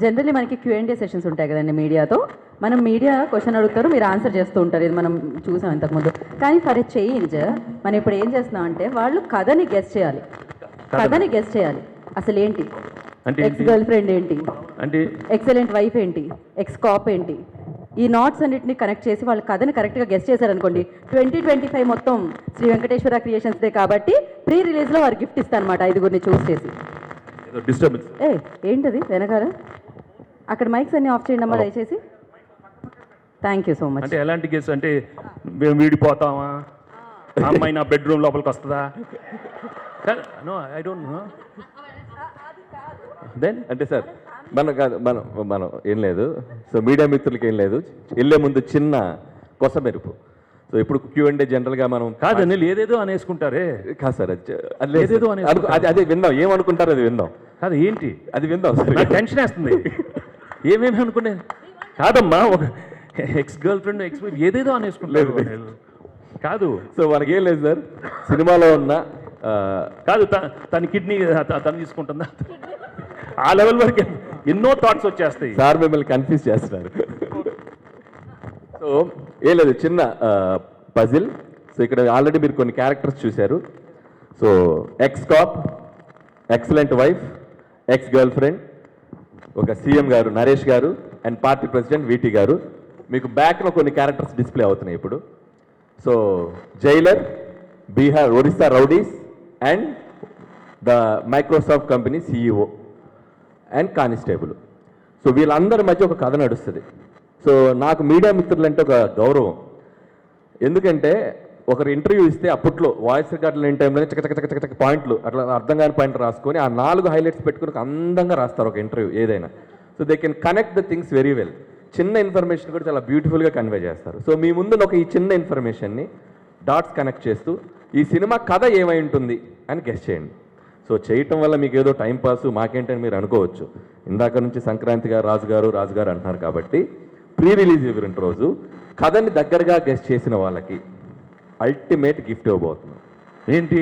Generally మనకి క్యూఎండే sessions ఉంటాయి కదండి మీడియాతో. మనం మీడియా క్వశ్చన్ అడుగుతారు మీరు ఆన్సర్ చేస్తూ ఉంటారు. ఇది మనం చూసాం ఇంతకుముందు. కానీ ఫర్ ఎ చేంజ్ మనం ఇప్పుడు ఏం చేస్తున్నాం అంటే వాళ్ళు కథని గెస్ట్ చేయాలి. కథని. గెస్ట్ చేయాలి. అసలు ఏంటి? అంటే ఎక్స్? గర్ల్ ఫ్రెండ్ ఏంటి? అంటే? ఎక్సలెంట్ వైఫ్ ఏంటి? ఎక్స్ కాప్ ఏంటి? ఈ నాట్స్ అన్నిటిని కనెక్ట్ చేసి వాళ్ళ కథని కరెక్ట్గా గెస్ట్ చేశారనుకోండి ట్వంటీ ట్వంటీ ఫైవ్ మొత్తం శ్రీ వెంకటేశ్వర క్రియేషన్స్దే కాబట్టి ప్రీ రిలీజ్లో వారు గిఫ్ట్ ఇస్తారనమాట ఐదుగురిని చూస్ చేసి. ఏదో డిస్టర్బెన్స్ ఏ ఏంటది? వెనకాల? అక్కడ మైక్స్ అన్ని ఆఫ్ చేయండి అమ్మా దయచేసి. థ్యాంక్ యూ సో మచ్ అంటే ఎలాంటి కేసు అంటే మేము వీడిపోతామా? ఆ. అమ్మాయి నా బెడ్రూమ్ లోపలికి వస్తుందా? No I don't know then అంటే సార్ మన కాదు మనం మనం ఏం లేదు. సో మీడియా మిత్రులకి ఏం లేదు. వెళ్ళే ముందు చిన్న కొస మెరుపు సో ఇప్పుడు క్యూ అండ్ జనరల్గా మనం కాదు అనిల్ ఏదేదో అనేసుకుంటారే. కాదు సార్ అది ఏదేదో అనుకో- అది అదే విందాం ఏమనుకుంటారో అది విందాం కాదు ఏంటి? అది విందాం సార్. నాకు టెన్షన్ వేస్తుంది. ఏమేమి అనుకునే కాదమ్మా ఒక ఎక్స్ గర్ల్ ఫ్రెండ్ ఎక్స్ ఏదేదో అనేసుకుంటారు. కాదు. సో మనకేం లేదు సార్. సినిమాలో ఉన్న కాదు తన కిడ్నీ తను తీసుకుంటుందా? ఆ లెవెల్ వరకు ఎన్నో థాట్స్ వచ్చేస్తాయి. సార్ మిమ్మల్ని కన్ఫ్యూజ్ చేస్తున్నారు. సో ఏం లేదు చిన్న పజిల్ సో ఇక్కడ ఆల్రెడీ మీరు కొన్ని క్యారెక్టర్స్ చూశారు. So ex cop excellent wife ex girlfriend ఒక సీఎం గారు నరేష్ గారు అండ్ పార్టీ ప్రెసిడెంట్ వీటీ గారు. మీకు బ్యాక్లో కొన్ని క్యారెక్టర్స్ డిస్ప్లే అవుతున్నాయి ఇప్పుడు. So jailer Bihar Orissa rowdies and the Microsoft company CEO and constable so వీళ్ళందరి మధ్య ఒక కథ నడుస్తుంది. సో నాకు మీడియా మిత్రులంటే ఒక గౌరవం. ఎందుకంటే ఒకరు ఇంటర్వ్యూ ఇస్తే అప్పట్లో వాయిస్ రికార్డు లేని టైంలోనే చక చక చక చక పాయింట్లు అట్లా అర్థం కాని పాయింట్ రాసుకొని ఆ నాలుగు హైలైట్స్ పెట్టుకుని అందంగా రాస్తారు ఒక ఇంటర్వ్యూ ఏదైనా. So they can connect the things very well చిన్న ఇన్ఫర్మేషన్ కూడా చాలా బ్యూటిఫుల్గా కన్వే చేస్తారు. సో మీ ముందు ఒక ఈ చిన్న ఇన్ఫర్మేషన్ని డాట్స్ కనెక్ట్ చేస్తూ ఈ సినిమా కథ ఏమై ఉంటుంది అని గెస్ట్ చేయండి. సో చేయటం వల్ల మీకు ఏదో టైం పాస్ మాకేంటని మీరు అనుకోవచ్చు. ఇందాక నుంచి సంక్రాంతి గారు రాజు గారు రాజు గారు అంటున్నారు కాబట్టి ప్రీ రిలీజ్ ఈవెంట్ రోజు కథని దగ్గరగా గెస్ట్ చేసిన వాళ్ళకి అల్టిమేట్ గిఫ్ట్ ఇవ్వబోతున్నాం. ఏంటి?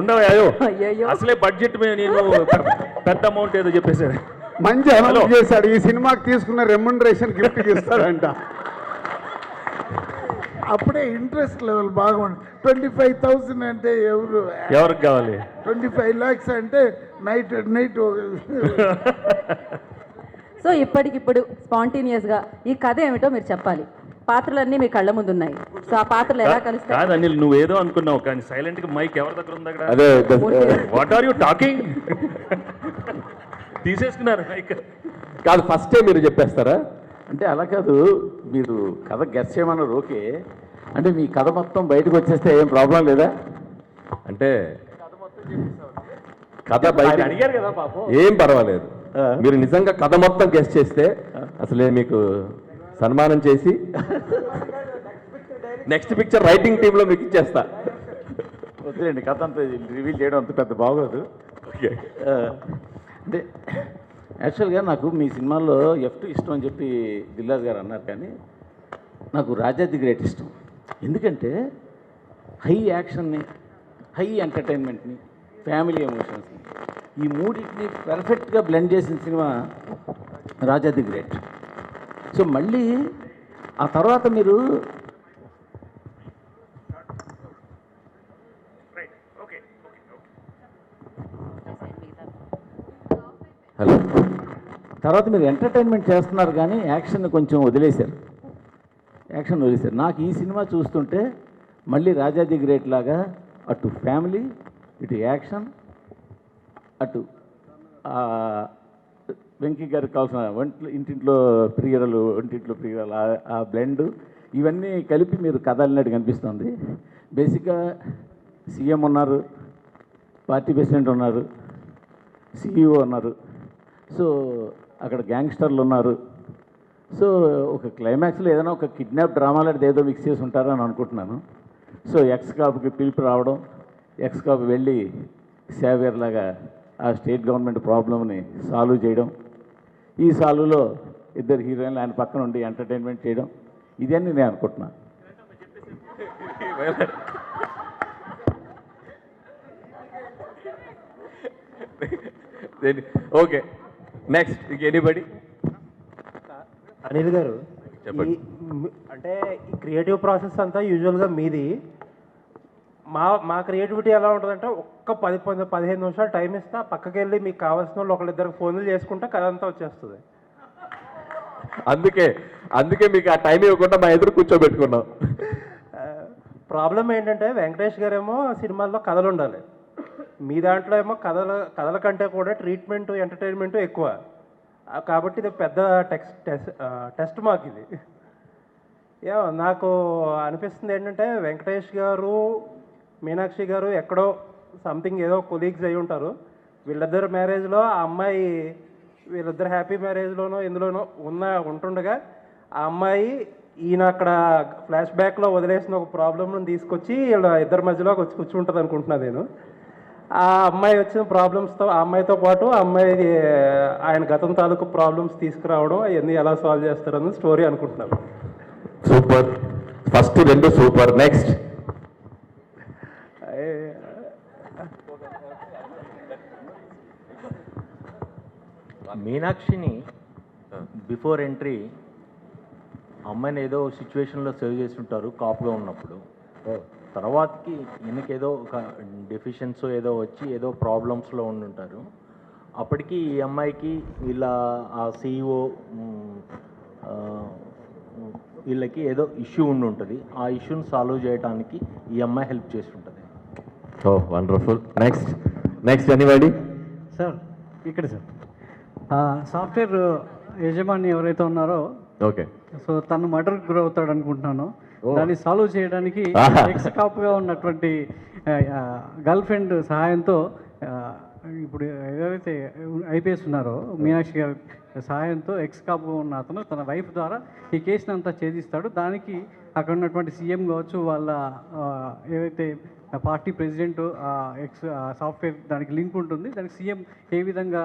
ఉండవు అయ్యో. అసలే బడ్జెట్ మీద నేను పెద్ద అమౌంట్ ఏదో చెప్పేశాడు మంచి అనౌన్స్. చేశాడు. ఈ సినిమాకి తీసుకున్న రెమ్యునరేషన్ గిఫ్ట్ ఇస్తాడంట. అప్పుడే ఇంట్రెస్ట్ లెవెల్ బాగుంది ట్వంటీ ఫైవ్ థౌసండ్ అంటే ఎవరు? ఎవరికి కావాలి? ట్వంటీ ఫైవ్ ల్యాక్స్ అంటే నైట్ నైట్ సో ఇప్పటికిప్పుడు స్పాంటేనియస్గా ఈ కథ ఏమిటో మీరు చెప్పాలి. పాత్రలన్నీ మీ కళ్ళ ముందు ఉన్నాయి సో ఆ పాత్రలు ఎలా కలుస్తాయి? కాదు అనిల్ నువ్వు ఏదో అనుకున్నావు కానీ సైలెంట్గా మైక్ ఎవరి దగ్గర ఉంది అదే వాట్ ఆర్ యూ టాకింగ్ తీసేసుకున్నారు మైక్. కాదు ఫస్టే మీరు చెప్పేస్తారా? అంటే అలా కాదు మీరు కథ గెస్ చేయమన్నారు ఓకే. అంటే మీ కథ మొత్తం బయటకు వచ్చేస్తే ఏం ప్రాబ్లం లేదా? అంటే కథ బయట అడిగారు కదా పాపం. ఏం పర్వాలేదు. మీరు నిజంగా కథ మొత్తం గెస్ట్ చేస్తే అసలే మీకు సన్మానం చేసి నెక్స్ట్ పిక్చర్ రైటింగ్ టీంలో మీకు ఇచ్చేస్తా. వద్దులేండి కథ అంతా రివీల్ చేయడం అంత పెద్ద బాగోదు. ఓకే అంటే యాక్చువల్గా నాకు మీ సినిమాలో ఎఫ్ ఇష్టం అని చెప్పి దిల్లాజ్ గారు అన్నారు కానీ నాకు రాజా ది గ్రేట్ ఇష్టం. ఎందుకంటే హై యాక్షన్ని హై ఎంటర్టైన్మెంట్ని ఫ్యామిలీ ఎమోషన్స్. ఈ మూడింటిని పర్ఫెక్ట్గా బ్లెండ్ చేసిన cinema Raja the great. So మళ్ళీ ఆ తర్వాత మీరు హలో. తర్వాత మీరు ఎంటర్టైన్మెంట్ చేస్తున్నారు కానీ యాక్షన్ కొంచెం వదిలేశారు. యాక్షన్ వదిలేశారు. నాకు ఈ సినిమా చూస్తుంటే మళ్ళీ రాజాది గ్రేట్ లాగా అటు ఫ్యామిలీ ఇటు యాక్షన్. అటు వెంకీ గారికి కావాల్సిన వంటలు ఇంటింట్లో ప్రియరలు ఒంటింట్లో ప్రియరలు ఆ- బ్లెండ్ ఇవన్నీ కలిపి మీరు కదలినట్టు కనిపిస్తుంది. బేసిక్గా సీఎం ఉన్నారు పార్టీ ప్రెసిడెంట్ ఉన్నారు సిఇఓ ఉన్నారు. సో అక్కడ గ్యాంగ్స్టర్లు ఉన్నారు. సో ఒక క్లైమాక్స్లో ఏదైనా ఒక కిడ్నాప్ డ్రామా లాంటిది ఏదో మిక్స్ చేసి ఉంటారని అనుకుంటున్నాను. సో ఎక్స్ కాపుకి పిలుపు రావడం ఎక్స్ కాపు వెళ్ళి సేవియర్ లాగా ఆ స్టేట్ గవర్నమెంట్ ప్రాబ్లమ్ని సాల్వ్ చేయడం ఈ సాల్వ్లో ఇద్దరు హీరోయిన్లు ఆయన పక్కన ఉండి ఎంటర్టైన్మెంట్ చేయడం ఇదన్నీ నేను అనుకుంటున్నాను ఓకే నెక్స్ట్ ఇంక ఎనీబడి అనిల్ గారు చెప్పండి. అంటే ఈ క్రియేటివ్ ప్రాసెస్ అంతా యూజువల్గా మీది. మా మా క్రియేటివిటీ ఎలా ఉంటుందంటే ఒక్క పది పది పదిహేను నిమిషాలు టైం ఇస్తా పక్కకి వెళ్ళి మీకు కావాల్సిన వాళ్ళు ఒకళ్ళిద్దరు ఫోన్లు చేసుకుంటే కథ అంతా వచ్చేస్తుంది. అందుకే అందుకే మీకు ఆ టైం ఇవ్వకుండా మా ఎదురు కూర్చోబెట్టుకున్నాం. ప్రాబ్లం ఏంటంటే వెంకటేష్ గారేమో సినిమాల్లో కథలు ఉండాలి. మీ దాంట్లో ఏమో కథల కథల కంటే కూడా ట్రీట్మెంట్ ఎంటర్టైన్మెంట్ ఎక్కువ. కాబట్టి ఇది పెద్ద టెక్స్ట్ టెస్ట్ టెస్ట్ మాకు ఇది. యా నాకు అనిపిస్తుంది ఏంటంటే వెంకటేష్ గారు మీనాక్షి గారు ఎక్కడో సంథింగ్ ఏదో కొలీగ్స్ అయి ఉంటారు. వీళ్ళిద్దరు మ్యారేజ్లో ఆ అమ్మాయి వీళ్ళిద్దరు హ్యాపీ మ్యారేజ్లోనో ఎందులోనో ఉన్న ఉంటుండగా ఆ అమ్మాయి ఈయన అక్కడ ఫ్లాష్ బ్యాక్లో వదిలేసిన ఒక ప్రాబ్లమ్ను తీసుకొచ్చి వీళ్ళ ఇద్దరి మధ్యలో వచ్చి కూర్చుంటుంది అనుకుంటున్నా నేను. ఆ అమ్మాయి వచ్చిన ప్రాబ్లమ్స్తో ఆ అమ్మాయితో పాటు ఆ అమ్మాయి ఆయన గతం తాలూకు ప్రాబ్లమ్స్ తీసుకురావడం అవన్నీ ఎలా సాల్వ్ చేస్తారని స్టోరీ అనుకుంటున్నాను. సూపర్ ఫస్ట్ రెండు సూపర్ నెక్స్ట్ మీనాక్షిని బిఫోర్ ఎంట్రీ అమ్మాయిని ఏదో సిచ్యువేషన్లో సేవ్ చేసి ఉంటారు కాపుగా ఉన్నప్పుడు. తర్వాతకి ఈయనకి ఏదో ఒక డెఫిషియన్స్ ఏదో వచ్చి ఏదో ప్రాబ్లమ్స్లో ఉండుంటారు. అప్పటికి ఈ అమ్మాయికి వీళ్ళ ఆ సీఈఓ వీళ్ళకి ఏదో ఇష్యూ ఉండి ఉంటుంది ఆ ఇష్యూని సాల్వ్ చేయడానికి ఈ అమ్మాయి హెల్ప్ చేసి ఉంటుంది ఓ wonderful. Next next anybody? Sir ఇక్కడ సార్. సాఫ్ట్వేర్ యజమాని ఎవరైతే ఉన్నారో ఓకే. సో తను మర్డర్ గురవుతాడు అనుకుంటున్నాను. దాన్ని సాల్వ్ చేయడానికి. ఎక్స్ కాప్గా ఉన్నటువంటి గర్ల్ ఫ్రెండ్ సహాయంతో ఇప్పుడు ఎవరైతే ఐపీఎస్ ఉన్నారో మీనాక్షి గారి సహాయంతో ఎక్స్ కాప్గా ఉన్న అతను తన వైఫ్ ద్వారా ఈ కేసుని అంతా ఛేదిస్తాడు. దానికి అక్కడ ఉన్నటువంటి సీఎం కావచ్చు వాళ్ళ ఏవైతే పార్టీ ప్రెసిడెంట్ ఎక్స్ సాఫ్ట్వేర్ దానికి లింక్ ఉంటుంది. దానికి సీఎం ఏ విధంగా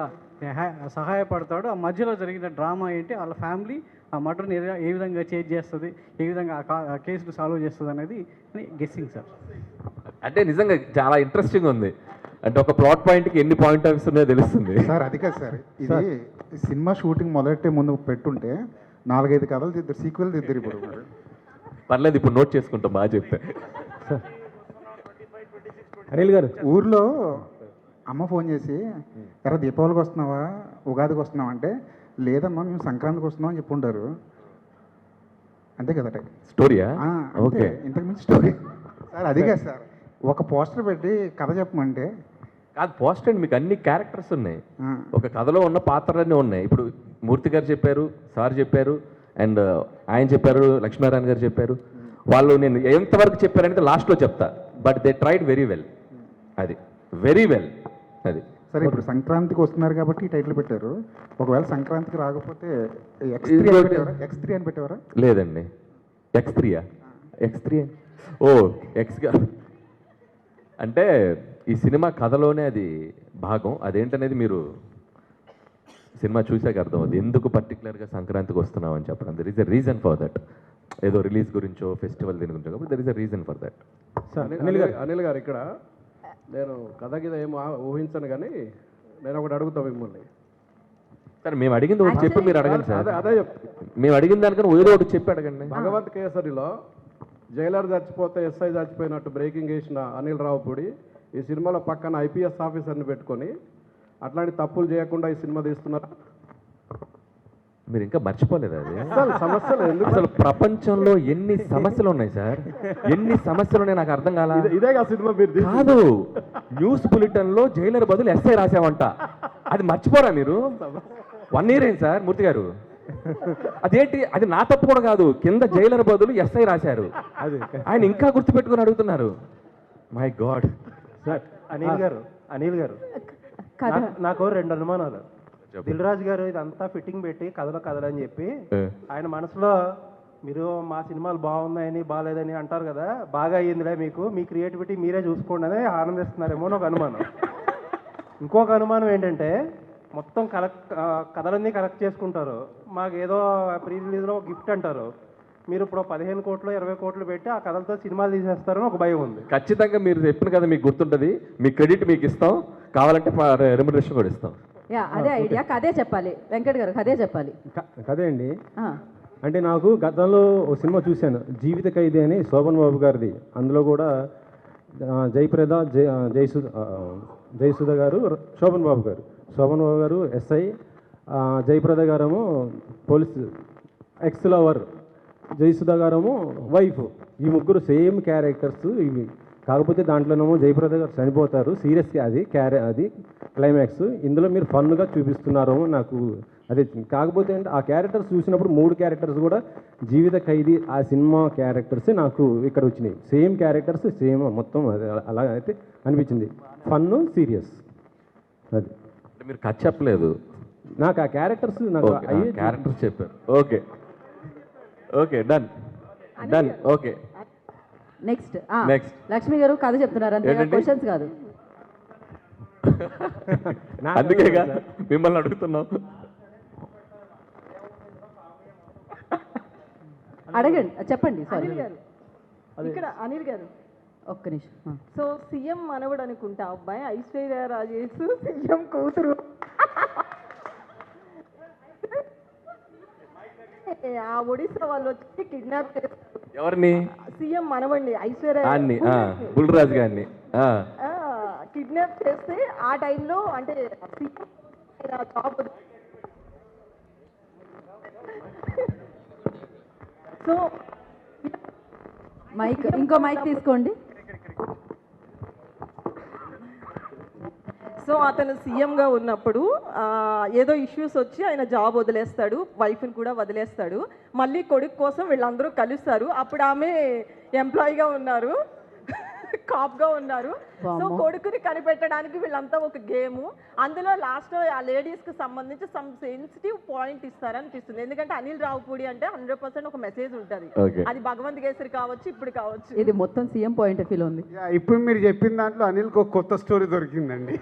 సహాయపడతాడో. ఆ మధ్యలో జరిగిన డ్రామా ఏంటి? వాళ్ళ ఫ్యామిలీ ఆ మటర్ని ఏ- ఏ విధంగా చేంజ్ చేస్తుంది? ఏ విధంగా ఆ కేసును సాల్వ్ చేస్తుంది అనేది గెస్సింగ్ సార్ అంటే నిజంగా చాలా ఇంట్రెస్టింగ్ ఉంది. అంటే ఒక ప్లాట్ పాయింట్కి ఎన్ని పాయింట్ ఆఫ్ ఉన్నాయో తెలుస్తుంది. సార్ అది కాదు సార్. ఇది సినిమా షూటింగ్ మొదలెట్టే ముందు పెట్టుంటే నాలుగైదు కథలు తిద్దరు సీక్వెల్ తిద్దరు ఇప్పుడు. పర్లేదు ఇప్పుడు నోట్ చేసుకుంటాం బాగా చెప్తే. అనిల్ గారు ఊర్లో అమ్మ ఫోన్ చేసి ఎరా దీపావళికి వస్తున్నావా? ఉగాదికి వస్తున్నావా? అంటే లేదమ్మా మేము సంక్రాంతికి వస్తున్నాం అని చెప్పుంటారు. అంతే కదా స్టోరీయా? ఓకే. ఇంతకు మించి స్టోరీ. సార్ అది కాదు సార్. ఒక పోస్టర్ పెట్టి కథ చెప్పమంటే. కాదు పోస్ట్ అండ్ మీకు అన్ని క్యారెక్టర్స్ ఉన్నాయి. ఒక కథలో ఉన్న పాత్రలన్నీ ఉన్నాయి. ఇప్పుడు మూర్తి గారు చెప్పారు సార్ చెప్పారు అండ్ ఆయన చెప్పారు లక్ష్మీనారాయణ గారు చెప్పారు. వాళ్ళు నేను ఎంతవరకు చెప్పారనేది లాస్ట్లో చెప్తా. But they tried very well. అది. Very well. అది. సరే ఇప్పుడు సంక్రాంతికి వస్తున్నారు కాబట్టి ఈ టైటిల్ పెట్టారు. ఒకవేళ సంక్రాంతికి రాకపోతే ఎక్స్ త్రీ ఇంకోటి- అని పెట్టేవారా? ఎక్స్ త్రీ అని పెట్టేవారా? లేదండి. ఎక్స్ త్రీయా ఎక్స్ త్రీ ఓ ఎక్స్గా అంటే ఈ సినిమా కథలోనే అది భాగం. అదేంటనేది మీరు సినిమా చూసాక అర్థమవుతుంది ఎందుకు పర్టికులర్గా సంక్రాంతికి వస్తున్నాం అని చెప్పడం. There is a reason for that ఏదో రిలీజ్ గురించో ఫెస్టివల్ దీని గురించో కాబట్టి there is a reason for that Anil garu. Anil garu ఇక్కడ నేను కథ గిద ఏమో ఊహించను కానీ నేను ఒకటి అడుగుతా మిమ్మల్ని. సార్ మేము అడిగింది ఒకటి చెప్పి మీరు అడగండి సార్. అదే అదే మేము అడిగిన దానికన్నా ఏదో ఒకటి చెప్పి అడగండి. భగవంత్ కేసరిలో జైలర్ చచ్చిపోతే ఎస్ఐ చచ్చిపోయినట్టు బ్రేకింగ్ వేసిన అనిల్ రావుపూడి ఈ సినిమాలో పక్కన ఐపీఎస్ ఆఫీసర్ని పెట్టుకొని అట్లాంటి తప్పులు చేయకుండా ఈ సినిమా తీస్తున్నారు? మీరు ఇంకా మర్చిపోలేదు అది? అసలు సమస్యలు ఎందుకు అసలు ప్రపంచంలో ఎన్ని సమస్యలు ఉన్నాయి సార్? ఎన్ని సమస్యలు ఉన్నాయి నాకు అర్థం కాల? ఇదే- ఇదేగా సినిమా మీరు కాదు. న్యూస్ బులెటిన్లో జైలర్ బదులు ఎస్ఐ రాసావంట. అది మర్చిపోరా మీరు? వన్ ఇయర్ ఏంటి సార్ మూర్తి గారు. అదేంటి? అది నా తప్పు కూడా కాదు. కింద జైలర్ బదులు ఎస్ఐ రాశారు. ఆయన ఇంకా గుర్తుపెట్టుకుని అడుగుతున్నారు. మై గాడ్ అనిల్ గారు అనిల్ గారు. నాకు రెండు అనుమానాలు. దిల్ రాజు గారు ఇదంతా ఫిట్టింగ్ పెట్టి కథలో కథలని చెప్పి ఆయన మనసులో మీరు మా సినిమాలు బాగున్నాయని బాగాలేదని అంటారు కదా బాగా అయ్యిందిలే మీకు మీ క్రియేటివిటీ మీరే చూసుకోండి అని ఆనందిస్తున్నారేమో అని ఒక అనుమానం. ఇంకొక అనుమానం ఏంటంటే మొత్తం కలెక్ట్ కథలన్నీ కలెక్ట్ చేసుకుంటారు. మాకు ఏదో ప్రీ రిలీజ్లో గిఫ్ట్ అంటారు. మీరు ఇప్పుడు పదిహేను కోట్లు ఇరవై కోట్లు పెట్టి ఆ కథలతో సినిమాలు తీసేస్తారని ఒక భయం ఉంది. ఖచ్చితంగా మీరు చెప్పిన కదా మీకు గుర్తుంటది. మీ క్రెడిట్ మీకు ఇస్తాం. కావాలంటే రెమ్యునరేషన్ కూడా ఇస్తాం. యా అదే ఐడియా కదే చెప్పాలి. వెంకట్ గారు కదే చెప్పాలి. కదే అండి. అంటే నాకు గతంలో ఒక సినిమా చూశాను. జీవిత ఖైదీ అని శోభన్ బాబు గారిది. అందులో కూడా జయప్రద జయ ఆ, జయసుధ గారు శోభన్ బాబు గారు. శోభన్ బాబు గారు ఎస్ఐ జయప్రద గారేమో పోలీస్ ఎక్స్ లవర్. జయసుధ గారేమో వైఫ్. ఈ ముగ్గురు సేమ్ క్యారెక్టర్స్ ఇవి. కాకపోతే దాంట్లోనేమో జయప్రద గారు చనిపోతారు. సీరియస్గా అది క్యారె అది క్లైమాక్స్ ఇందులో మీరు ఫన్గా చూపిస్తున్నారేమో నాకు అదే కాకపోతే అంటే ఆ క్యారెక్టర్స్ చూసినప్పుడు మూడు క్యారెక్టర్స్ కూడా జీవిత ఖైదీ ఆ సినిమా క్యారెక్టర్స్ నాకు ఇక్కడ వచ్చినాయి. సేమ్ క్యారెక్టర్స్ సేమ్ మొత్తం అది అలా అయితే అనిపించింది. Fun serious. అది. మీరు కథ చెప్పలేదు. నాకు ఆ క్యారెక్టర్స్ నాకు అయ్యే క్యారెక్టర్స్ చెప్పారు. Okay. Okay done. Done. Okay. Next Next. Lakshmi garu కథ చెప్తున్నారు. అంతే? క్వశ్చన్స్ కాదు. అందుకేగా మిమ్మల్ని అడుగుతున్నాం. అడగండి. చెప్పండి సారీ. ఇక్కడ అనిల్ గారు. ఒక్క నిమిషం. సో సీఎం మనవడు అనుకుంటా అబ్బాయి ఐశ్వర్య రాజేష్ సీఎం కూతురు. ఆ ఒడిస్సా వాళ్ళు వచ్చి కిడ్నాప్ చేస్తారు. ఎవరిని? సీఎం మనవండి ఐశ్వర్య బుల్రాజ్ గారిని ఆ. కిడ్నాప్ చేస్తే ఆ టైంలో అంటే జాబ్ సో మైక్ ఇంకో మైక్ తీసుకోండి. సో అతను సీఎంగా ఉన్నప్పుడు ఏదో ఇష్యూస్ వచ్చి ఆయన జాబ్ వదిలేస్తాడు వైఫ్ని కూడా వదిలేస్తాడు. మళ్ళీ కొడుకు కోసం వీళ్ళందరూ కలుస్తారు. అప్పుడు ఆమె ఎంప్లాయీగా ఉన్నారు. కాప్గా ఉన్నారు. సో. కొడుకుని కనిపెట్టడానికి వీళ్ళంతా ఒక గేమ్. అందులో లాస్ట్ ఆ లేడీస్కి సంబంధించి సమ్ సెన్సిటివ్ పాయింట్ ఇస్తారనిపిస్తుంది. ఎందుకంటే అనిల్ రావుపూడి అంటే హండ్రెడ్ పర్సెంట్ ఒక మెసేజ్ ఉంటుంది. అది భగవంత్ కేసరి కావచ్చు ఇప్పుడు కావచ్చు. ఇది మొత్తం సీఎం పాయింట్ ఆఫ్ వ్యూలో ఉంది. యా, ఇప్పుడు మీరు చెప్పిన దాంట్లో అనిల్కి ఒక కొత్త స్టోరీ దొరికిందండి.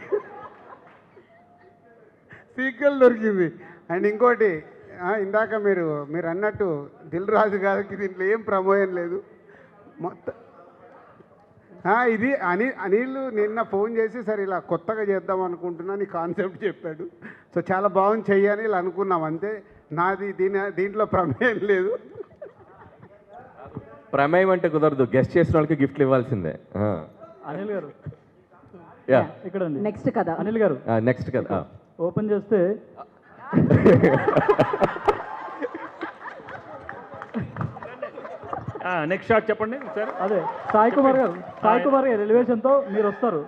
సీక్వెల్ దొరికింది. అండ్ ఇంకోటి ఆ, ఇందాక మీరు మీరు అన్నట్టు దిల్ రాజు గారికి దీంట్లో ఏం ప్రమోయం లేదు. మొత్తం ఇది అని అనిల్ నిన్న ఫోన్ చేసి సరే ఇలా కొత్తగా చేద్దాం అనుకుంటున్నా నీ కాన్సెప్ట్ చెప్పాడు. సో చాలా బాగుంది చెయ్యని ఇలా అనుకున్నాం. అంతే. నాది దీని దీంట్లో ప్రమేయం లేదు. ప్రమేయం అంటే కుదరదు. గెస్ట్ చేసిన వాళ్ళకి గిఫ్ట్లు ఇవ్వాల్సిందే. అనిల్ గారు. యా. ఇక్కడ నెక్స్ట్ కథ అనిల్ గారు. నెక్స్ట్ కదా. ఓపెన్ చేస్తే నెక్స్ట్ షాట్ చెప్పండి సరే. అదే సాయి కుమార్ గారు సాయి కుమార్ గారు ఎలివేషన్తో మీరు వస్తారు.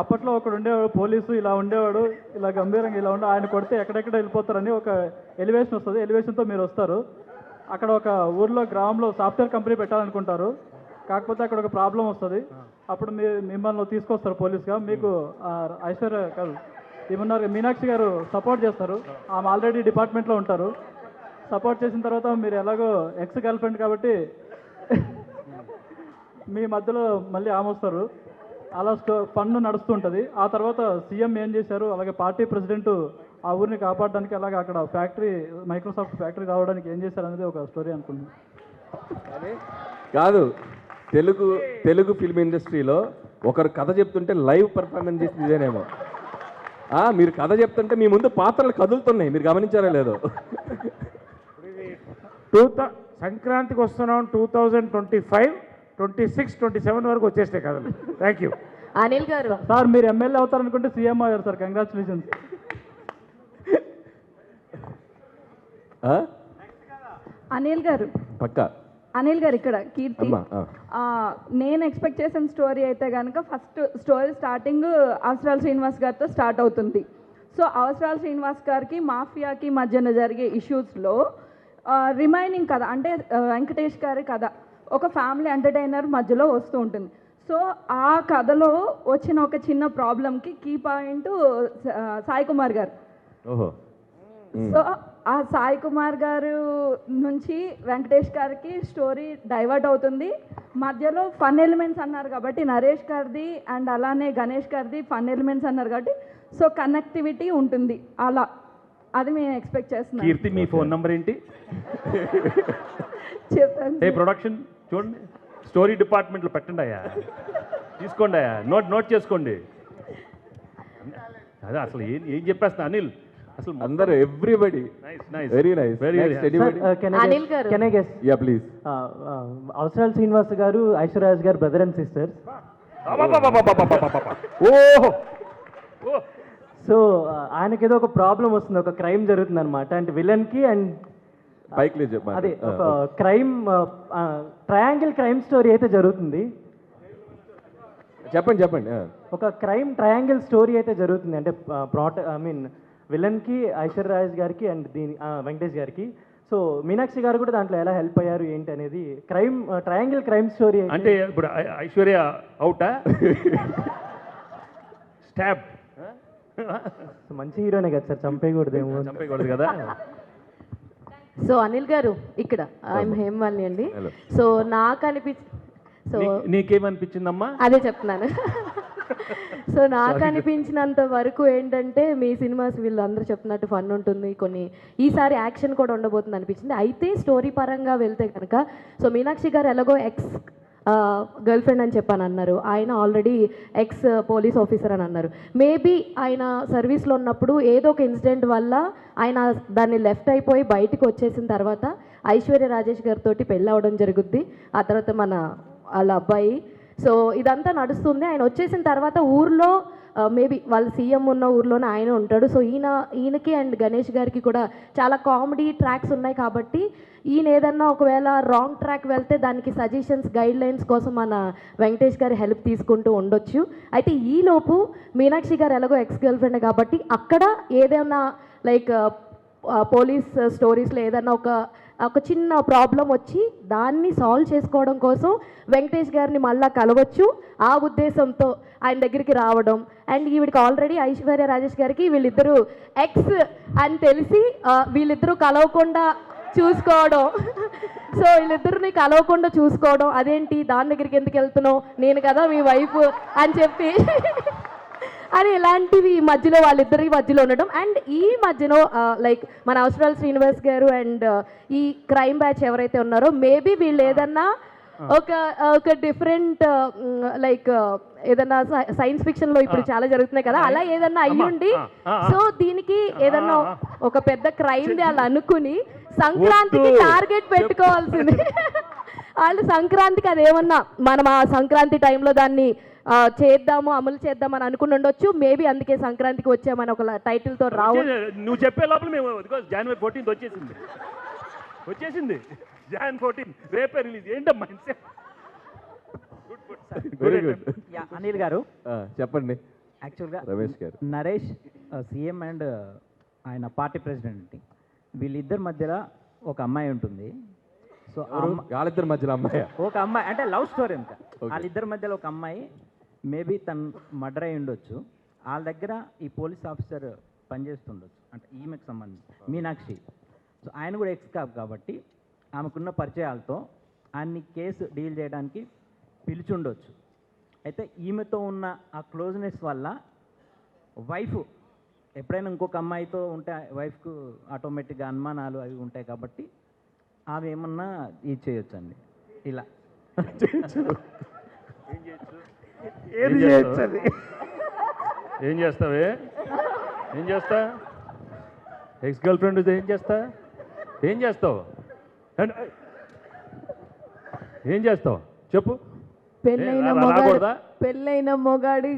అప్పట్లో ఒకడు ఉండేవాడు పోలీసు ఇలా ఉండేవాడు ఇలా గంభీరంగా ఇలా ఉండే ఆయన కొడితే ఎక్కడెక్కడ వెళ్ళిపోతారని ఒక ఎలివేషన్ వస్తుంది. ఎలివేషన్తో మీరు వస్తారు. అక్కడ ఒక ఊర్లో గ్రామంలో సాఫ్ట్వేర్ కంపెనీ పెట్టాలనుకుంటారు. కాకపోతే అక్కడ ఒక ప్రాబ్లం వస్తుంది. అప్పుడు మీ మిమ్మల్ని తీసుకొస్తారు పోలీస్గా. మీకు ఐశ్వర్య కాదు ఏమన్నారు? మీనాక్షి గారు సపోర్ట్ చేస్తారు. ఆమె ఆల్రెడీ డిపార్ట్మెంట్లో ఉంటారు. సపోర్ట్ చేసిన తర్వాత మీరు ఎలాగో ఎక్స్ గర్ల్ ఫ్రెండ్ కాబట్టి మీ మధ్యలో మళ్ళీ ఆమోస్తారు. అలా స్టో ఫండ్ నడుస్తుంటుంది. ఆ తర్వాత సీఎం ఏం చేశారు? అలాగే పార్టీ ప్రెసిడెంట్ ఆ ఊరిని కాపాడడానికి అలాగే అక్కడ ఫ్యాక్టరీ మైక్రోసాఫ్ట్ ఫ్యాక్టరీ రావడానికి ఏం చేశారు అనేది ఒక స్టోరీ అనుకుంటున్నాను కాదు తెలుగు తెలుగు ఫిల్మ్ ఇండస్ట్రీలో ఒకరు కథ చెప్తుంటే లైవ్ పర్ఫార్మెన్స్ చేసింది ఇదేనేమో. మీరు కథ చెప్తుంటే మీ ముందు పాత్రలు కదులుతున్నాయి. మీరు గమనించారా లేదో. టూ సంక్రాంతికి వస్తున్నాం two thousand twenty five twenty six twenty seven వరకు వచ్చేస్తాయి కథలు. Thank you Anil garu. Sir మీరు ఎమ్మెల్యే అవుతారనుకుంటే సీఎం అయ్యారు సార్. కంగ్రాచులేషన్స్? అనిల్ గారు. పక్కా. అనిల్ గారు ఇక్కడ కీర్తి. నేను ఎక్స్పెక్ట్ చేసిన స్టోరీ అయితే కనుక ఫస్ట్ స్టోరీ స్టార్టింగ్ అవసరాల శ్రీనివాస్ గారితో స్టార్ట్ అవుతుంది. సో అవసరాల శ్రీనివాస్ గారికి మాఫియాకి మధ్యన జరిగే ఇష్యూస్లో రిమైనింగ్ కథ అంటే వెంకటేష్ గారి కథ ఒక ఫ్యామిలీ ఎంటర్టైనర్ మధ్యలో వస్తూ ఉంటుంది. సో ఆ కథలో వచ్చిన ఒక చిన్న ప్రాబ్లంకి కీ పాయింట్ సాయి కుమార్ గారు. సో ఆ సాయి కుమార్ గారు నుంచి వెంకటేష్ గారికి స్టోరీ డైవర్ట్ అవుతుంది. మధ్యలో ఫన్ ఎలిమెంట్స్ అన్నారు కాబట్టి నరేష్ గారిది అండ్ అలానే గణేష్ గారిది ఫన్ ఎలిమెంట్స్ అన్నారు కాబట్టి సో కనెక్టివిటీ ఉంటుంది. అలా. అది మేము ఎక్స్పెక్ట్ చేస్తున్నాం. కీర్తి మీ ఫోన్ నంబర్ ఏంటి? చెప్పాను ఏ ప్రొడక్షన్ చూడండి. స్టోరీ డిపార్ట్మెంట్లో పెట్టండి అయ్యా. తీసుకోండి అయ్యా. నోట్ నోట్ చేసుకోండి. అదే అసలు ఏం ఏం చెప్పేస్తా అనిల్ అసలు అందరూ everybody nice nice very nice Anil garu can I guess yeah please Avasarala Srinivas garu ఐశ్వర్యరాజ్ గారు బ్రదర్ అండ్ సిస్టర్స్ ఓహో ఓ సో ఆయనకి ఏదో ఒక ప్రాబ్లం వస్తుంది ఒక క్రైమ్ జరుగుతుంది అనమాట అంటే విలన్కి అండ్ బైక్ అదే ఒక క్రైమ్ ట్రయాంగిల్ క్రైమ్ స్టోరీ అయితే జరుగుతుంది. చెప్పండి చెప్పండి. ఒక క్రైమ్ ట్రయాంగిల్ స్టోరీ అయితే జరుగుతుంది. అంటే ప్రాట్ ఐ మీన్ విలన్కి ఐశ్వర్యరాజ్ గారికి అండ్ దీని వెంకటేష్ గారికి. సో మీనాక్షి గారు కూడా దాంట్లో ఎలా హెల్ప్ అయ్యారు ఏంటి అనేది క్రైమ్ ట్రయాంగిల్ క్రైమ్ స్టోరీ అంటే ఇప్పుడు ఐశ్వర్య అవుటా? స్టాప్ మంచి హీరోనే కదా సార్ చంపేయకూడదేమో. చంపేయకూడదు కదా? సో అనిల్ గారు ఇక్కడ ఐఎమ్ హేమవాలిని అండి. సో నాకు అనిపించి సో నీకేమనిపించిందమ్మా? అదే చెప్తున్నాను. సో నాకు అనిపించినంత వరకు ఏంటంటే మీ సినిమాస్ వీళ్ళు అందరూ చెప్తున్నట్టు ఫన్ ఉంటుంది. కొన్ని ఈసారి యాక్షన్ కూడా ఉండబోతుంది అనిపించింది. అయితే స్టోరీ పరంగా వెళ్తే కనుక సో మీనాక్షి గారు ఎలాగో ఎక్స్ గర్ల్ ఫ్రెండ్ అని చెప్పని అన్నారు ఆయన ఆల్రెడీ ఎక్స్ పోలీస్ ఆఫీసర్ అని అన్నారు. మేబీ ఆయన సర్వీస్లో ఉన్నప్పుడు ఏదో ఒక ఇన్సిడెంట్ వల్ల ఆయన దాన్ని లెఫ్ట్ అయిపోయి బయటికి వచ్చేసిన తర్వాత ఐశ్వర్య రాజేష్ గారితో పెళ్ళి అవ్వడం జరుగుద్ది. ఆ తర్వాత మన వాళ్ళ అబ్బాయి. సో ఇదంతా నడుస్తుంది. ఆయన వచ్చేసిన తర్వాత ఊర్లో Uh, మేబీ వాళ్ళ సీఎం ఉన్న ఊర్లోనే ఆయన ఉంటాడు. సో ఈయన ఈయనకి అండ్ గణేష్ గారికి కూడా చాలా కామెడీ ట్రాక్స్ ఉన్నాయి కాబట్టి ఈయన ఏదన్నా ఒకవేళ రాంగ్ ట్రాక్ వెళ్తే దానికి సజెషన్స్ గైడ్ లైన్స్ కోసం మన వెంకటేష్ గారి హెల్ప్ తీసుకుంటూ ఉండొచ్చు. అయితే ఈలోపు మీనాక్షి గారు ఎలాగో ఎక్స్ గర్ల్ ఫ్రెండ్ కాబట్టి అక్కడ ఏదైనా లైక్ పోలీస్ స్టోరీస్లో ఏదైనా ఒక ఒక చిన్న ప్రాబ్లం వచ్చి దాన్ని సాల్వ్ చేసుకోవడం కోసం వెంకటేష్ గారిని మళ్ళా కలవచ్చు. ఆ ఉద్దేశంతో ఆయన దగ్గరికి రావడం. అండ్ ఈవిడికి ఆల్రెడీ ఐశ్వర్య రాజేష్ గారికి వీళ్ళిద్దరూ ఎక్స్ అని తెలిసి వీళ్ళిద్దరూ కలవకుండా చూసుకోవడం. సో వీళ్ళిద్దరిని కలవకుండా చూసుకోవడం. అదేంటి దాని దగ్గరికి ఎందుకు వెళ్తున్నావు? నేను కదా మీ వైఫ్ అని చెప్పి. అని ఇలాంటివి ఈ మధ్యలో వాళ్ళిద్దరి మధ్యలో ఉండడం. అండ్ ఈ మధ్యలో లైక్ మన అవసరాలు శ్రీనివాస్ గారు అండ్ ఈ క్రైమ్ బ్యాచ్ ఎవరైతే ఉన్నారో మేబీ వీళ్ళు ఏదన్నా ఒక ఒక డిఫరెంట్ లైక్ ఏదన్నా సైన్స్ ఫిక్షన్లో ఇప్పుడు చాలా జరుగుతున్నాయి కదా అలా ఏదన్నా అయ్యుండి. సో దీనికి ఏదన్నా ఒక పెద్ద క్రైమ్ వాళ్ళు అనుకుని సంక్రాంతికి. టార్గెట్ పెట్టుకోవాల్సింది. వాళ్ళు సంక్రాంతికి అదేమన్నా మనం ఆ సంక్రాంతి టైంలో దాన్ని చేద్దాము అమలు చేద్దాం అని అనుకుని ఉండొచ్చు. మేబీ అందుకే సంక్రాంతికి వచ్చామని ఒక టైటిల్తో రావు. నువ్వు చెప్పే లోపల మేము జనవరి ఫోర్టీన్త్ వచ్చేసింది. వచ్చేసింది. జాన్ ఫోర్టీన్ రేపే రిలీజ్ ఏంటమ్మా very good yeah Anil garu. చెప్పండి. యాక్చువల్గా రమేష్ గారు. నరేష్ సీఎం అండ్ ఆయన పార్టీ ప్రెసిడెంట్. వీళ్ళిద్దరి మధ్యలో ఒక అమ్మాయి ఉంటుంది. సో వాళ్ళిద్దరి మధ్యలో అమ్మాయి? ఒక అమ్మాయి అంటే లవ్ స్టోరీ Okay. వాళ్ళిద్దరి మధ్యలో ఒక అమ్మాయి మేబీ తను మర్డర్ అయి ఉండొచ్చు. వాళ్ళ దగ్గర ఈ పోలీస్ ఆఫీసర్ పనిచేస్తుండొచ్చు. అంటే ఈమెకు సంబంధించి మీనాక్షి. సో ఆయన కూడా ఎక్స్ కాప్ కాబట్టి ఆమెకున్న పరిచయాలతో ఆయన్ని కేసు డీల్ చేయడానికి పిలిచుండొచ్చు. అయితే ఈమెతో ఉన్న ఆ క్లోజ్నెస్ వల్ల వైఫ్ ఎప్పుడైనా ఇంకొక అమ్మాయితో ఉంటే వైఫ్కు ఆటోమేటిక్గా అనుమానాలు అవి ఉంటాయి కాబట్టి ఆమె ఏమన్నా ఇది చేయొచ్చండి. ఇలా. ఏం చేస్తావు? ఏం చేస్తావే? ఏం చేస్తా? ఎక్స్ గర్ల్ ఫ్రెండ్ ఏం చేస్తా? ఏం చేస్తావు? అండ్ ఏం చేస్తావు? చెప్పు. పెళ్ళైన మొగాడు? పెళ్ళైన మొగాడు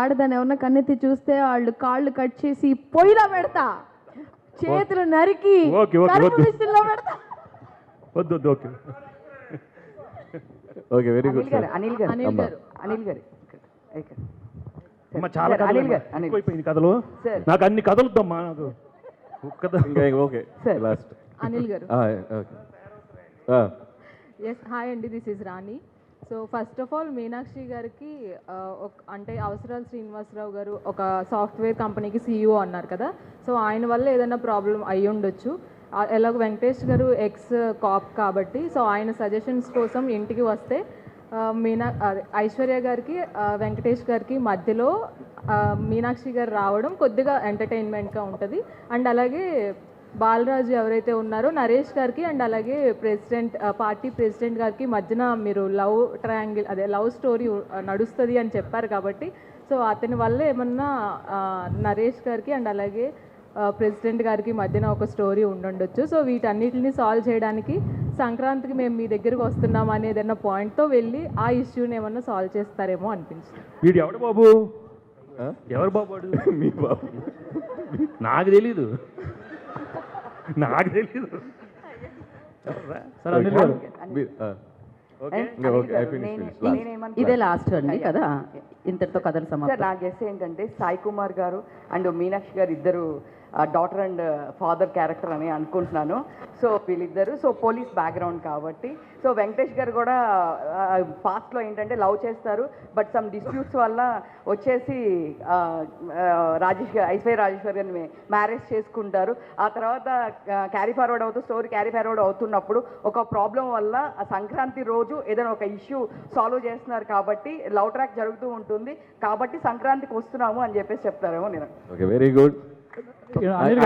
ఆడదాన్ని ఎవరన్నా కన్నెత్తి చూస్తే వాళ్ళు కాళ్ళు కట్ చేసి పొయ్యిలో పెడతా. చేతులు నరికి పెడతా. వద్దు okay okay. Very good Anil garu Anil garu. Anil. గారు చాలా అనిల్ అనిల్. కథలు. నాకు అన్ని కథలు వద్దమ్మా నాకు ఒక్కదా ఇంకా okay. Sir. Last Anil garu. Okay. Yes hi అండి this is Rani so first of all Meenakshi గారికి అంటే అవసరాలు శ్రీనివాసరావు గారు ఒక సాఫ్ట్వేర్ కంపెనీకి సీఈఓ అన్నారు కదా. సో ఆయన వల్ల ఏదైనా ప్రాబ్లం అయి ఉండొచ్చు. ఎలాగో వెంకటేష్ గారు ఎక్స్ కాప్ కాబట్టి సో ఆయన సజెషన్స్ కోసం ఇంటికి వస్తే మీనా అదే, ఐశ్వర్య గారికి వెంకటేష్ గారికి మధ్యలో మీనాక్షి గారు రావడం కొద్దిగా ఎంటర్టైన్మెంట్గా ఉంటుంది. అండ్ అలాగే బాలరాజు ఎవరైతే ఉన్నారో నరేష్ గారికి అండ్ అలాగే ప్రెసిడెంట్ పార్టీ ప్రెసిడెంట్ గారికి మధ్యన మీరు లవ్ ట్రయాంగిల్ అదే లవ్ స్టోరీ నడుస్తుంది అని చెప్పారు కాబట్టి సో అతని వల్ల ఏమన్నా నరేష్ గారికి అండ్ అలాగే ప్రెసిడెంట్ గారికి మధ్యన ఒక స్టోరీ ఉండుండొచ్చు. సో వీటన్నిటిని సాల్వ్ చేయడానికి సంక్రాంతికి మేము మీ దగ్గరికి వస్తున్నాం అనే ఏదైనా పాయింట్తో వెళ్ళి ఆ ఇష్యూని ఏమన్నా సాల్వ్ చేస్తారేమో అనిపించింది. వీడు ఎవడు బాబు? ఎవరు బాబు మీ బాబు. నాకు తెలీదు. నాకు తెలీదు. సార్ అనిల్ గారు. ఇదే లాస్ట్ అండి కదా? ఇంతటితో కథలు సార్ సమాప్తం. నా గెస్ ఏంటంటే సాయి కుమార్ గారు అండ్ మీనాక్షి గారు ఇద్దరు డాటర్ అండ్ ఫాదర్ క్యారెక్టర్ అని అనుకుంటున్నాను. సో వీళ్ళిద్దరు సో పోలీస్ బ్యాక్గ్రౌండ్ కాబట్టి. సో వెంకటేష్ గారు కూడా పాస్ట్లో ఏంటంటే లవ్ చేస్తారు. బట్ సమ్ డిస్ప్యూట్స్ వల్ల వచ్చేసి రాజేష్ గారు ఐశ్వర్య రాజేశ్వర్ గారిని మ్యారేజ్ చేసుకుంటారు. ఆ తర్వాత క్యారీ ఫార్వర్డ్ అవుతూ స్టోరీ క్యారీ ఫార్వర్డ్ అవుతున్నప్పుడు ఒక ప్రాబ్లం వల్ల సంక్రాంతి రోజు ఏదైనా ఒక ఇష్యూ సాల్వ్ చేస్తున్నారు కాబట్టి లవ్ ట్రాక్ జరుగుతూ ఉంటుంది. కాబట్టి సంక్రాంతికి వస్తున్నాము అని చెప్పేసి చెప్తారేమో నేను. ఓకే వెరీ గుడ్ ఆయన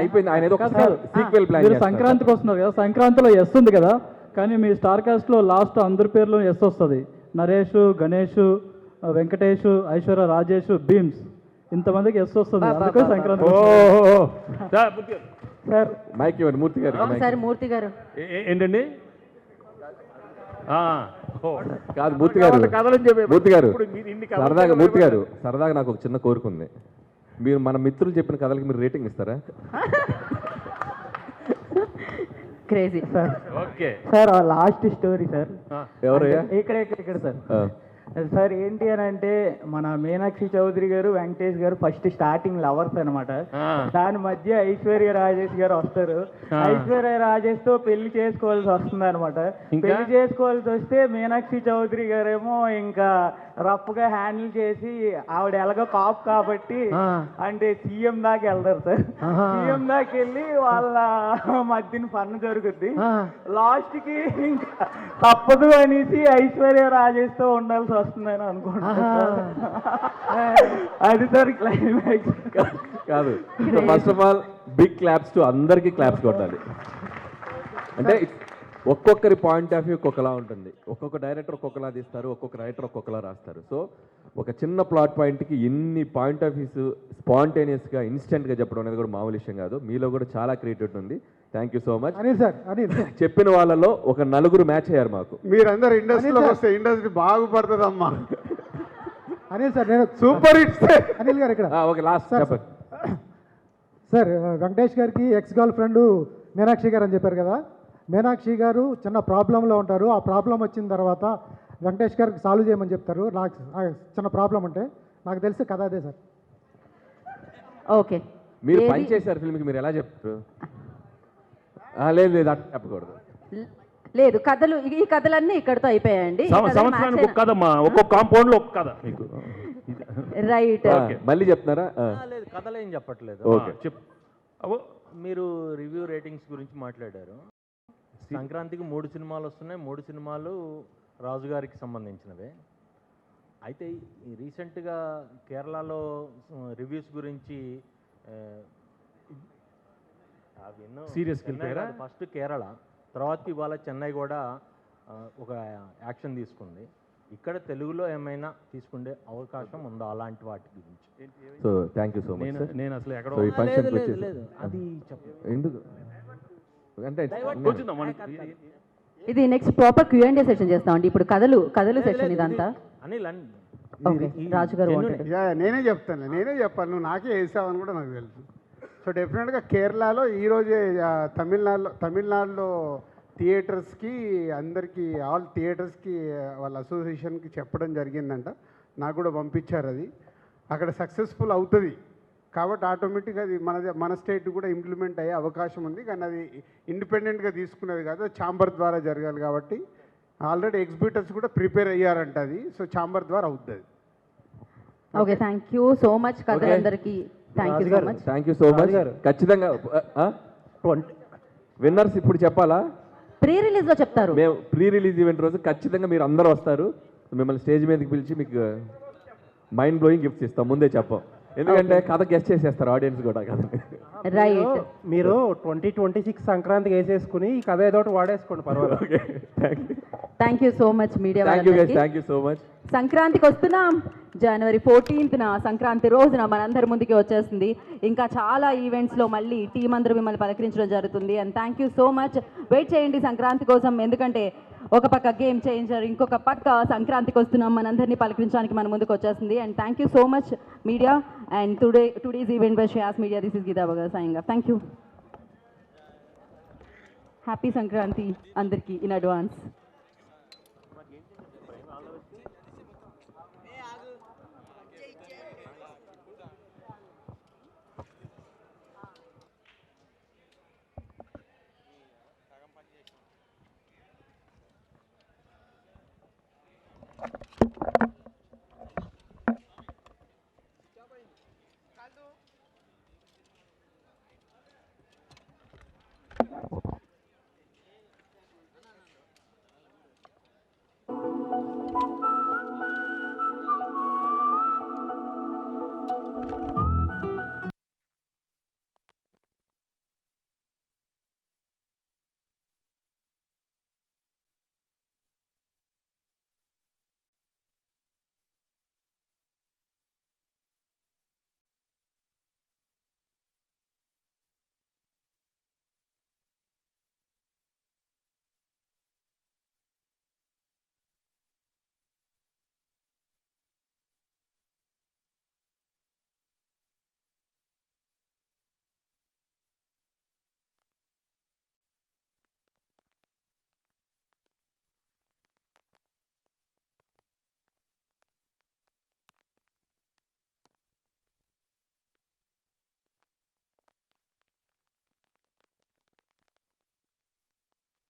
అయిపోయింది. ఆయన ఏదో కాదు ఒకసారి సార్, సీక్వెల్ ప్లాన్ మీరు సంక్రాంతికి వస్తున్నారు కదా సంక్రాంతిలో ఎస్ ఉంది కదా కానీ మీ స్టార్ కాస్ట్లో లాస్ట్ అందరి పేర్లు ఎస్ వస్తుంది. నరేష్ గణేష్ వెంకటేష్ ఐశ్వర్య రాజేష్ భీమ్స్. ఇంతమందికి ఎస్ వస్తుంది. అందుకే సంక్రాంతి సార్. మైక్ ఇవ్వండి మూర్తి గారు ఒకసారి మూర్తి గారు. ఏంటండి? ఆ, ఓ. కాదు మూర్తి గారు. మూర్తి గారు. ఇప్పుడు మీరు ఇన్ని కథలు సరదాగా మూర్తి గారు. సరదాగా నాకు ఒక చిన్న కోరిక ఉంది. మీరు మన మిత్రులు చెప్పిన కథలకి మీరు రేటింగ్ ఇస్తారా? Crazy sir okay sir last story sir ఎవరయ్యా? ఇక్కడ ఇక్కడ ఇక్కడ సార్. సార్ ఏంటి అని అంటే మన మీనాక్షి చౌదరి గారు వెంకటేష్ గారు ఫస్ట్ స్టార్టింగ్ లవర్స్ అనమాట. దాని మధ్య ఐశ్వర్య రాజేష్ గారు వస్తారు. ఐశ్వర్య రాజేష్తో పెళ్ళి చేసుకోవాల్సి వస్తుంది అనమాట? పెళ్ళి చేసుకోవాల్సి వస్తే మీనాక్షి చౌదరి గారేమో ఇంకా రఫ్గా హ్యాండిల్ చేసి ఆవిడ ఎలాగో కాప్ కాబట్టి. అంటే సీఎం దాకా వెళ్తారు సార్. సీఎం దాకా వెళ్ళి వాళ్ళ మధ్యన పన్ను జరుగుద్ది. లాస్ట్కి ఇంకా తప్పదు అనేసి ఐశ్వర్య రాజేష్తో ఉండాల్సి వస్తుందని అనుకుంటున్నాను అది సార్ క్లైమాక్స్ కాదు. First of all big claps to అందరికీ క్లాప్స్ కొట్టాలి. అంటే ఒక్కొక్కరి పాయింట్ ఆఫ్ వ్యూ ఒక్కొక్కలా ఉంటుంది. ఒక్కొక్క డైరెక్టర్ ఒక్కొక్కలా తీస్తారు ఒక్కొక్క రైటర్ ఒక్కొక్కలా రాస్తారు. సో ఒక చిన్న ప్లాట్ పాయింట్కి ఎన్ని పాయింట్ ఆఫ్ వ్యూస్ స్పాంటేనియస్గా ఇన్స్టెంట్గా చెప్పడం అనేది కూడా మామూలు విషయం కాదు. మీలో కూడా చాలా క్రియేటివిటీ ఉంది. Thank you so much Anil sir Anil. చెప్పిన వాళ్ళలో ఒక నలుగురు మ్యాచ్ అయ్యారు మాకు. మీరందరూ ఇండస్ట్రీలోకి వస్తే ఇండస్ట్రీ బాగుపడుతుందమ్మా. అనిల్ సార్ నేను సూపర్ హిట్ అనిల్ గారు ఇక్కడ. ఓకే లాస్ట్ చెప్పండి. సార్ వెంకటేష్ గారికి ఎక్స్ గర్ల్ ఫ్రెండ్ మీనాక్షి గారు అని చెప్పారు కదా. మీనాక్షి గారు చిన్న ప్రాబ్లంలో ఉంటారు. ఆ ప్రాబ్లం వచ్చిన తర్వాత వెంకటేష్ గారికి సాల్వ్ చేయమని చెప్తారు. నాకు చిన్న ప్రాబ్లం అంటే నాకు తెలిసి కథ అదే సార్. ఓకే. మీరు పని చేశారు ఫిల్మ్కి మీరు ఎలా చెప్తారు లేదు లేదు అట్లా చెప్పకూడదు. లేదు కథలు ఈ- కథలన్నీ ఇక్కడతో అయిపోయాయండి. సంవత్సరానికి ఒక కథ మా ఒక్కొక్క కాంపౌండ్లో ఒక కథ. మీకు రైట్ మళ్ళీ చెప్తున్నారా. లేదు కథలేం చెప్పట్లేదు. ఓకే. చెప్పు. మీరు రివ్యూ రేటింగ్స్ గురించి మాట్లాడారు. సంక్రాంతికి మూడు సినిమాలు వస్తున్నాయి. మూడు సినిమాలు రాజు గారికి సంబంధించినవే. అయితే రీసెంట్గా కేరళలో రివ్యూస్ గురించి కి వెళ్ళిపోయారా? ఫస్ట్ కేరళ. తర్వాత ఇవాళ చెన్నై కూడా ఒక యాక్షన్ తీసుకుంది. ఇక్కడ తెలుగులో ఏమైనా తీసుకునే అవకాశం ఉందా అలాంటి వాటి గురించి? So thank you so much నేను- నేను అసలు ఎక్కడో- సో ఈ లేదు. అది చెప్పు. ఎందుకు? అంటే ఇది next proper Q and session చేస్తామండి ఇప్పుడు కథలు కథలు సెషన్ ఇదంతా. అనిల్ రాజు గారు నేనే చెప్తాను నేనే చెప్పాను నువ్వు నాకే వేసావని కూడా నాకు తెలుసు. సో డెఫినెట్గా కేరళలో ఈరోజే తమిళనాడులో తమిళనాడులో థియేటర్స్కి అందరికీ ఆల్ థియేటర్స్కి వాళ్ళ అసోసియేషన్కి చెప్పడం జరిగిందంట. నాకు కూడా పంపించారు అది. అక్కడ సక్సెస్ఫుల్ అవుతుంది. కాబట్టి ఆటోమేటిక్గా అది మన మన స్టేట్ కూడా ఇంప్లిమెంట్ అయ్యే అవకాశం ఉంది. కానీ అది ఇండిపెండెంట్గా తీసుకునేది కాదు. ఛాంబర్ ద్వారా జరగాలి కాబట్టి ఆల్రెడీ ఎగ్జిబిటర్స్ కూడా ప్రిపేర్ అయ్యారంట అది. సో ఛాంబర్ ద్వారా అవుతుంది okay thank you so much కథలందరికీ. Thank you so much thank you so much ఖచ్చితంగా విన్నర్స్ ఇప్పుడు చెప్పాలా? ప్రీ రిలీజ్లో చెప్తారు. మేము ప్రీ రిలీజ్ ఈవెంట్ రోజు ఖచ్చితంగా మీరు అందరూ వస్తారు. మిమ్మల్ని స్టేజ్ మీదకి పిలిచి మీకు మైండ్ బ్లోయింగ్ గిఫ్ట్స్ ఇస్తాం. ముందే చెప్పం. ఎందుకంటే కథ గెస్ట్ చేసేస్తారు ఆడియన్స్ కూడా కదండి రైట్ మీరు ట్వంటీ ట్వంటీ సిక్స్ సంక్రాంతికి వేసేసుకుని ఈ కథ ఏదో ఒకటి వాడేసుకోండి పర్వాలేదు. Thank you so much media thank you guys thank you so much సంక్రాంతికి వస్తున్నాం. జనవరి ఫోర్టీన్త్న సంక్రాంతి రోజున మనందరి ముందుకి వచ్చేస్తుంది. ఇంకా చాలా ఈవెంట్స్లో మళ్ళీ టీం అందరూ మిమ్మల్ని పలకరించడం జరుగుతుంది. And thank you so much wait చేయండి సంక్రాంతి కోసం. ఎందుకంటే ఒక పక్క గేమ్ చేంజర్ ఇంకొక పక్క సంక్రాంతికి వస్తున్నాం. మనందరినీ పలకరించడానికి మన ముందుకు వచ్చేసింది. And thank you so much media and today today's event by Shreyas media this is Geetha Bhagar saying thank you happy Sankranti అందరికీ ఇన్ అడ్వాన్స్